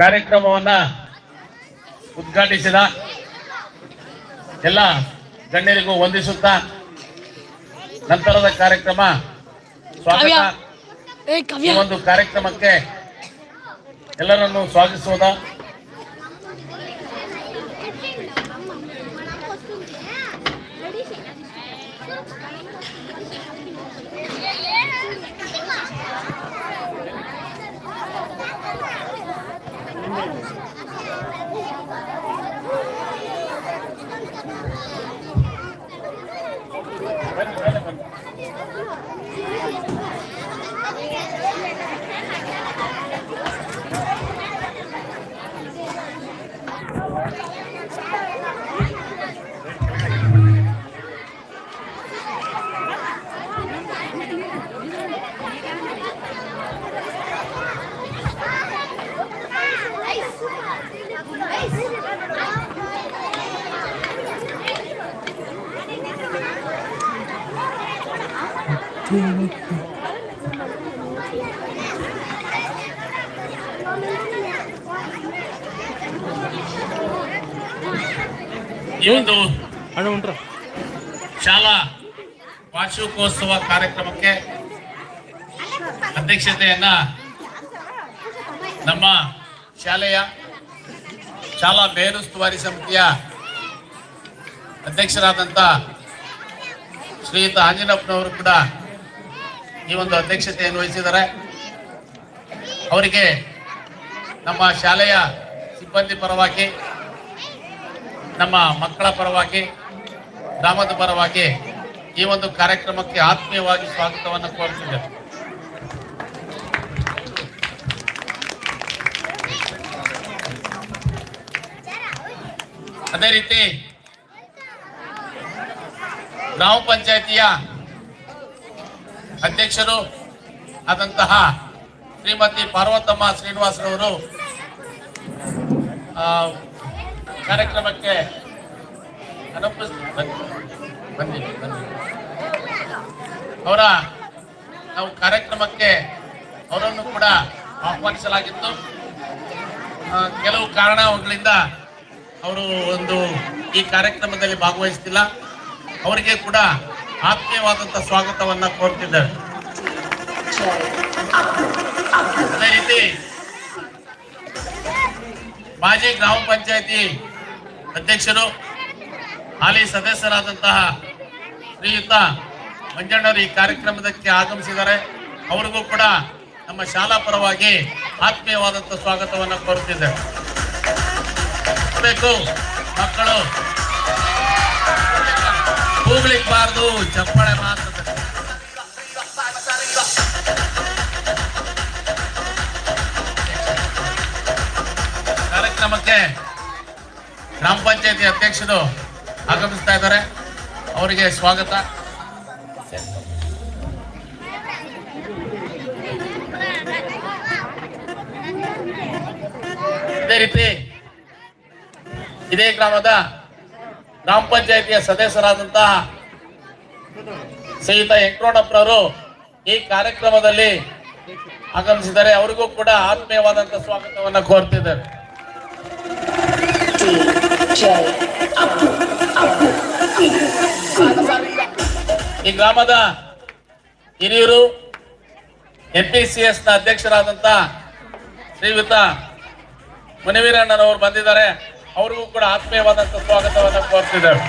ಕಾರ್ಯಕ್ರಮವನ್ನ ಉದ್ಘಾಟಿಸಿದ ಎಲ್ಲ ಗಣ್ಯರಿಗೂ ವಂದಿಸುತ್ತಾ ನಂತರದ ಕಾರ್ಯಕ್ರಮ ಸ್ವಾಗತ. ಈ ಒಂದು ಕಾರ್ಯಕ್ರಮಕ್ಕೆ ಎಲ್ಲರನ್ನು ಸ್ವಾಗತಿಸುವುದ. ಉಂಟ್ರ? ಶಾಲಾ ವಾರ್ಷಿಕೋತ್ಸವ ಕಾರ್ಯಕ್ರಮಕ್ಕೆ ಅಧ್ಯಕ್ಷತೆಯನ್ನ ನಮ್ಮ ಶಾಲೆಯ ಶಾಲಾ ಮೇಲುಸ್ತುವಾರಿ ಸಮಿತಿಯ ಅಧ್ಯಕ್ಷರಾದಂಥ ಶ್ರೀಯುತ ಆಂಜನಪ್ಪನವರು ಕೂಡ ಈ ಒಂದು ಅಧ್ಯಕ್ಷತೆಯನ್ನು ವಹಿಸಿದ್ದಾರೆ. ಅವರಿಗೆ ನಮ್ಮ ಶಾಲೆಯ ಸಿಬ್ಬಂದಿ ಪರವಾಗಿ, ನಮ್ಮ ಮಕ್ಕಳ ಪರವಾಗಿ, ಗ್ರಾಮದ ಪರವಾಗಿ ಈ ಒಂದು ಕಾರ್ಯಕ್ರಮಕ್ಕೆ ಆತ್ಮೀಯವಾಗಿ ಸ್ವಾಗತವನ್ನು ಕೋರಿಸಿದ್ದೇವೆ. ಅದೇ ರೀತಿ ಗ್ರಾಮ ಪಂಚಾಯತಿಯ ಅಧ್ಯಕ್ಷರು ಆದಂತಹ ಶ್ರೀಮತಿ ಪಾರ್ವತಮ್ಮ ಶ್ರೀನಿವಾಸರವರು ಕಾರ್ಯಕ್ರಮಕ್ಕೆ ಅವರ, ನಾವು ಕಾರ್ಯಕ್ರಮಕ್ಕೆ ಅವರನ್ನು ಕೂಡ ಆಹ್ವಾನಿಸಲಾಗಿತ್ತು. ಕೆಲವು ಕಾರಣಗಳಿಂದ ಅವರು ಒಂದು ಈ ಕಾರ್ಯಕ್ರಮದಲ್ಲಿ ಭಾಗವಹಿಸ್ತಿಲ್ಲ. ಅವರಿಗೆ ಕೂಡ ಆತ್ಮೀಯವಾದಂಥ ಸ್ವಾಗತವನ್ನ ಕೋರ್ತಿದ್ದಾರೆ. ಅದೇ ರೀತಿ ಮಾಜಿ ಗ್ರಾಮ ಪಂಚಾಯತಿ ಅಧ್ಯಕ್ಷರು, ಹಾಲಿ ಸದಸ್ಯರಾದಂತಹ ಶ್ರೀಯುತ ಮಂಜಣ್ಣವರು ಈ ಕಾರ್ಯಕ್ರಮದಕ್ಕೆ ಆಗಮಿಸಿದ್ದಾರೆ. ಅವರಿಗೂ ಕೂಡ ನಮ್ಮ ಶಾಲಾ ಪರವಾಗಿ ಆತ್ಮೀಯವಾದಂಥ ಸ್ವಾಗತವನ್ನು ಕೋರ್ತಿದ್ದಾರೆ. ಬೇಕು ಮಕ್ಕಳು ಕೂಗ್ಲಿಕ್ಬಾರ್ದು, ಚಪ್ಪಾಳೆ ಮಾತ್ರ ಕಾರ್ಯಕ್ರಮಕ್ಕೆ ಗ್ರಾಮ ಪಂಚಾಯತಿ ಅಧ್ಯಕ್ಷರು ಆಗಮಿಸ್ತಾ ಇದ್ದಾರೆ. ಅವರಿಗೆ ಸ್ವಾಗತ. ಇದೇ ರೀತಿ ಇದೇ ಗ್ರಾಮದ ಗ್ರಾಮ ಪಂಚಾಯತಿಯ ಸದಸ್ಯರಾದಂತಹ ಶ್ರೀಯುತ ವೆಂಕಟರಮಣಪ್ಪನವರು ಈ ಕಾರ್ಯಕ್ರಮದಲ್ಲಿ ಆಗಮಿಸಿದ್ದಾರೆ. ಅವರಿಗೂ ಕೂಡ ಆತ್ಮೀಯವಾದಂತಹ ಸ್ವಾಗತವನ್ನು ಕೋರ್ತಿದ್ದಾರೆ ಈ ಗ್ರಾಮದ ಹಿರಿಯರು ಎಂ ಪಿ ಸಿ ಎಸ್ನ ಅಧ್ಯಕ್ಷರಾದಂತ ಶ್ರೀಯುತ ಮುನಿವೀರಣ್ಣನವರು ಬಂದಿದ್ದಾರೆ. ಅವ್ರಿಗೂ ಕೂಡ ಆತ್ಮೀಯವಾದಂತ ಸ್ವಾಗತವನ್ನು ಕೋರ್ತಿದ್ದೇವೆ.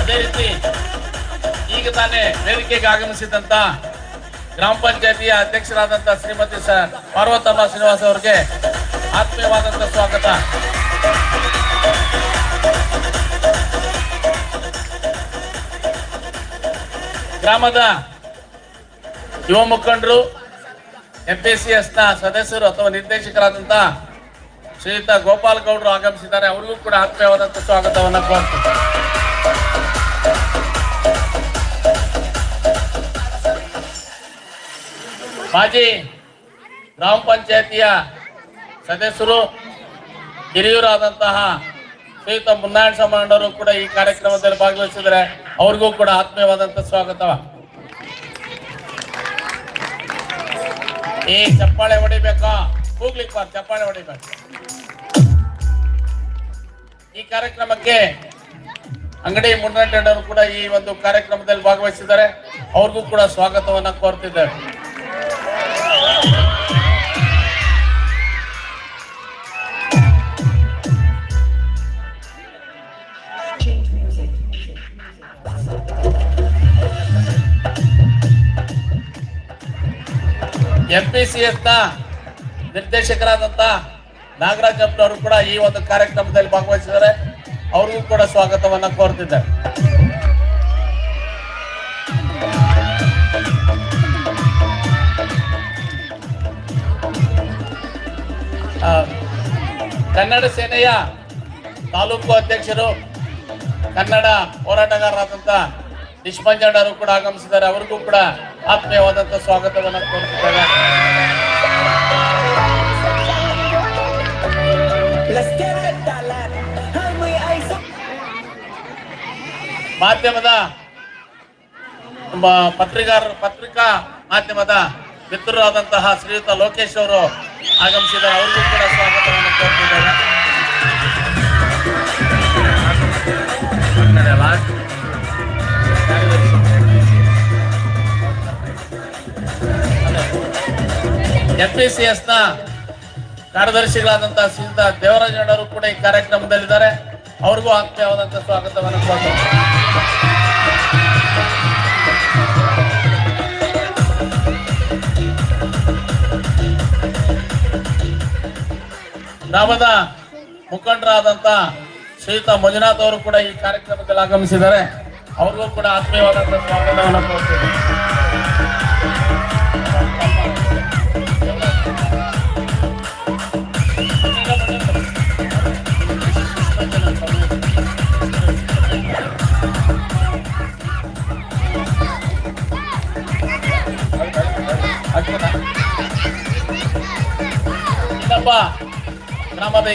ಅದೇ ರೀತಿ ಈಗ ತಾನೇ ವೇದಿಕೆಗೆ ಆಗಮಿಸಿದಂತ ಗ್ರಾಮ ಪಂಚಾಯತಿಯ ಅಧ್ಯಕ್ಷರಾದಂತ ಶ್ರೀಮತಿ ಸ ಪಾರ್ವತಮ್ಮ ಶ್ರೀನಿವಾಸ್ ಅವರಿಗೆ ಆತ್ಮೀಯವಾದಂತ ಸ್ವಾಗತ. ಗ್ರಾಮದ ಯುವ ಮುಖಂಡರು ಎಂ ಪಿ ಸಿ ಎಸ್ನ ಸದಸ್ಯರು ಅಥವಾ ನಿರ್ದೇಶಕರಾದಂತ ಶ್ರೀಯುತ ಗೋಪಾಲ್ ಗೌಡರು ಆಗಮಿಸಿದ್ದಾರೆ. ಅವರಿಗೂ ಕೂಡ ಆತ್ಮೀಯವಾದಂತ ಸ್ವಾಗತವನ್ನು ಕೋರ್ತೀನಿ ಮಾಜಿ ಗ್ರಾಮ ಪಂಚಾಯತಿಯ ಸದಸ್ಯರು, ಹಿರಿಯೂರಾದಂತಹ ಶ್ರೀಯುತ ಮುನ್ನಾಯಣ ಸಮಾಂಡವರು ಕೂಡ ಈ ಕಾರ್ಯಕ್ರಮದಲ್ಲಿ ಭಾಗವಹಿಸಿದರೆ ಅವ್ರಿಗೂ ಕೂಡ ಆತ್ಮೀಯವಾದಂತ ಸ್ವಾಗತ ಈ ಚಪ್ಪಾಳೆ ಹೊಡಿಬೇಕಾ? ಹೋಗ್ಲಿಕ್ಕೆ ಚಪ್ಪಾಳೆ ಹೊಡಿಬೇಕು. ಈ ಕಾರ್ಯಕ್ರಮಕ್ಕೆ ಅಂಗಡಿ ಮುನ್ನಡೆಯವರು ಕೂಡ ಈ ಒಂದು ಕಾರ್ಯಕ್ರಮದಲ್ಲಿ ಭಾಗವಹಿಸಿದ್ದಾರೆ. ಅವ್ರಿಗೂ ಕೂಡ ಸ್ವಾಗತವನ್ನ ಕೋರ್ತಿದ್ದೇವೆ. ಎಂ ಪಿ ಸಿ ಎಸ್ನ ನಿರ್ದೇಶಕರಾದಂತ ನಾಗರಾಜ್ ಕೂಡ ಈ ಒಂದು ಕಾರ್ಯಕ್ರಮದಲ್ಲಿ ಭಾಗವಹಿಸಿದ್ದಾರೆ. ಅವ್ರಿಗೂ ಕೂಡ ಸ್ವಾಗತವನ್ನ ಕೋರ್ತಿದ್ದಾರೆ ಕನ್ನಡ ಸೇನೆಯ ತಾಲೂಕು ಅಧ್ಯಕ್ಷರು, ಕನ್ನಡ ಹೋರಾಟಗಾರರಾದಂತ ನಿಷ್ಮಂಜಣ್ಣರು ಕೂಡ ಆಗಮಿಸಿದ್ದಾರೆ. ಅವರಿಗೂ ಕೂಡ ಆತ್ಮೀಯವಾದಂತ ಸ್ವಾಗತವನ್ನು ಕೋರುತ್ತಿದ್ದಾರೆ. ಮಾಧ್ಯಮದ ನಮ್ಮ ಪತ್ರಿಕಾರ ಪತ್ರಿಕಾ ಮಾಧ್ಯಮದ ಮಿತ್ರರಾದಂತಹ ಶ್ರೀಯುತ ಲೋಕೇಶ್ ಅವರು ಆಗಮಿಸಿದ್ದಾರೆ. ಅವರಿಗೂ ಕೂಡ ಸ್ವಾಗತವನ್ನು ಕೋರ್ತಿದ್ದಾರೆ ಎಂ ಪಿ ಸಿ ಎಸ್ನ ಕಾರ್ಯದರ್ಶಿಗಳಾದಂತಹ ಶ್ರೀಯುತ ದೇವರಾಜಣ್ಣವರು ಕೂಡ ಈ ಕಾರ್ಯಕ್ರಮದಲ್ಲಿದ್ದಾರೆ. ಅವ್ರಿಗೂ ಆತ್ಮೀಯವಾದಂತಹ ಸ್ವಾಗತವನ್ನು ಕೊಡ್ತಾರೆ ಗ್ರಾಮದ ಮುಖಂಡರಾದಂತ ಶ್ರೀಯುತ ಮಂಜುನಾಥ್ ಅವರು ಕೂಡ ಈ ಕಾರ್ಯಕ್ರಮದಲ್ಲಿ ಆಗಮಿಸಿದ್ದಾರೆ. ಅವ್ರಿಗೂ ಕೂಡ ಆತ್ಮೀಯವಾದಂತಹ ಸ್ವಾಗತವನ್ನು ಕೋರ್ತೀನಿ.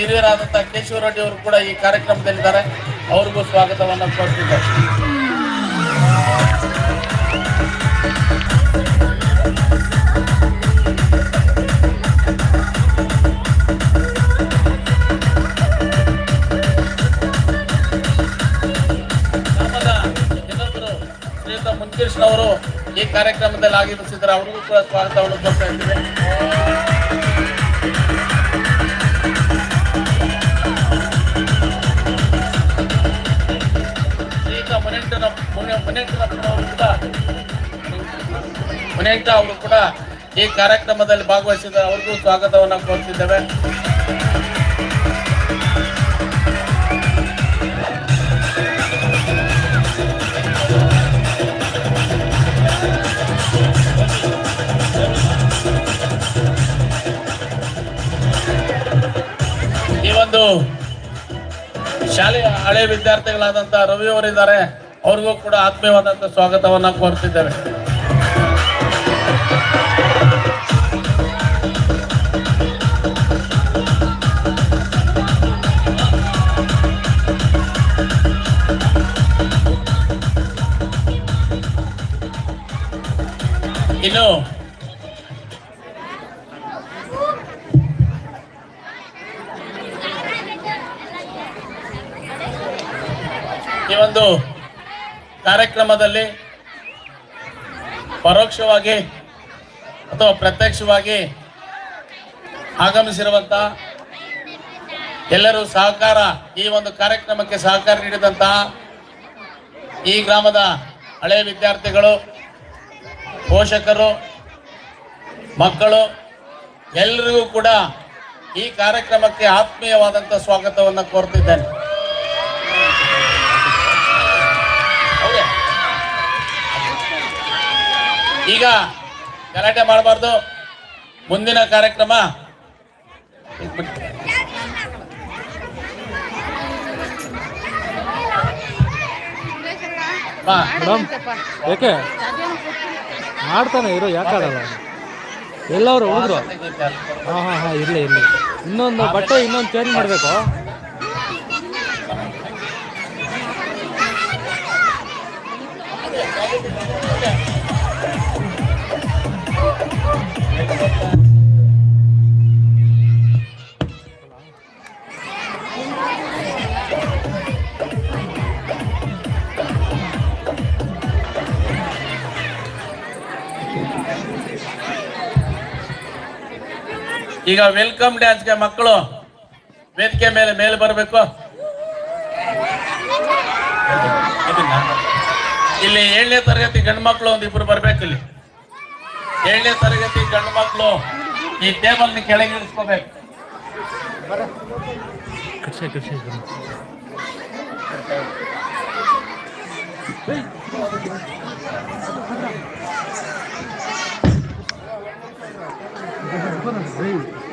ಹಿರಿಯರಾದಂತಹ ಕೇಶವ ರೆಡ್ಡಿ ಅವರು ಕೂಡ ಈ ಕಾರ್ಯಕ್ರಮದಲ್ಲಿದ್ದಾರೆ. ಅವ್ರಿಗೂ ಸ್ವಾಗತವನ್ನು ಕೋರ್ತಿದ್ದಾರೆ ಮುನ್ಕೃಷ್ಣ ಅವರು ಈ ಕಾರ್ಯಕ್ರಮದಲ್ಲಿ ಆಗಮಿಸಿದ್ದಾರೆ ಅವರಿಗೂ ಕೂಡ ಸ್ವಾಗತವನ್ನು ಇದ್ದೇವೆ. ಕೂಡ ಅವರು ಕೂಡ ಈ ಕಾರ್ಯಕ್ರಮದಲ್ಲಿ ಭಾಗವಹಿಸಿದ್ದಾರೆ ಅವ್ರಿಗೂ ಸ್ವಾಗತವನ್ನು ಕೋರ್ತಿದ್ದೇವೆ. ಈ ಒಂದು ಶಾಲೆಯ ಹಳೆ ವಿದ್ಯಾರ್ಥಿಗಳಾದಂತಹ ರವಿ ಅವರಿದ್ದಾರೆ. ಅವ್ರಿಗೂ ಕೂಡ ಆತ್ಮೀಯವಾದಂತ ಸ್ವಾಗತವನ್ನ ಕೋರ್ತಿದ್ದೇವೆ ಕಾರ್ಯಕ್ರಮದಲ್ಲಿ ಪರೋಕ್ಷವಾಗಿ ಅಥವಾ ಪ್ರತ್ಯಕ್ಷವಾಗಿ ಆಗಮಿಸಿರುವಂತ ಎಲ್ಲರೂ ಸಹಕಾರ ಈ ಒಂದು ಕಾರ್ಯಕ್ರಮಕ್ಕೆ ಸಹಕಾರ ನೀಡಿದಂತಹ ಈ ಗ್ರಾಮದ ಹಳೆಯ ವಿದ್ಯಾರ್ಥಿಗಳು, ಪೋಷಕರು, ಮಕ್ಕಳು ಎಲ್ಲರಿಗೂ ಕೂಡ ಈ ಕಾರ್ಯಕ್ರಮಕ್ಕೆ ಆತ್ಮೀಯವಾದಂಥ ಸ್ವಾಗತವನ್ನು ಕೋರ್ತಿದ್ದೇನೆ. ಈಗ ಗಲಾಟೆ ಮಾಡಬಾರ್ದು. ಮುಂದಿನ ಕಾರ್ಯಕ್ರಮ. ಯಾಕೆ ಮಾಡ್ತಾನೆ ಇರೋ ಯಾಕೆ ಆಡಲ್ಲ ಎಲ್ಲವರು ಹೋದ್ರು. ಹಾಂ ಹಾಂ ಹಾಂ ಇರಲಿ ಇರಲಿ. ಇನ್ನೊಂದು ಬಟ್ಟೆ ಇನ್ನೊಂದು ಚೇಂಜ್ ಮಾಡಬೇಕು. ಈಗ ವೆಲ್ಕಮ್ ಡ್ಯಾನ್ಸ್ಗೆ ಮಕ್ಕಳು, ವೇದಿಕೆ ಮೇಲೆ ಮೇಲೆ ಬರಬೇಕು. ಇಲ್ಲಿ ಏಳನೇ ತರಗತಿ ಗಂಡು ಮಕ್ಕಳು ಒಂದು ಇಬ್ಬರು ಬರ್ಬೇಕು ಇಲ್ಲಿ. ಏಳನೇ ತರಗತಿ ಗಂಡು ಮಕ್ಕಳು ಈ ಟೇಬಲ್ ಕೆಳಗೆ ಇಳಿಸ್ಕೋಬೇಕು. Hey.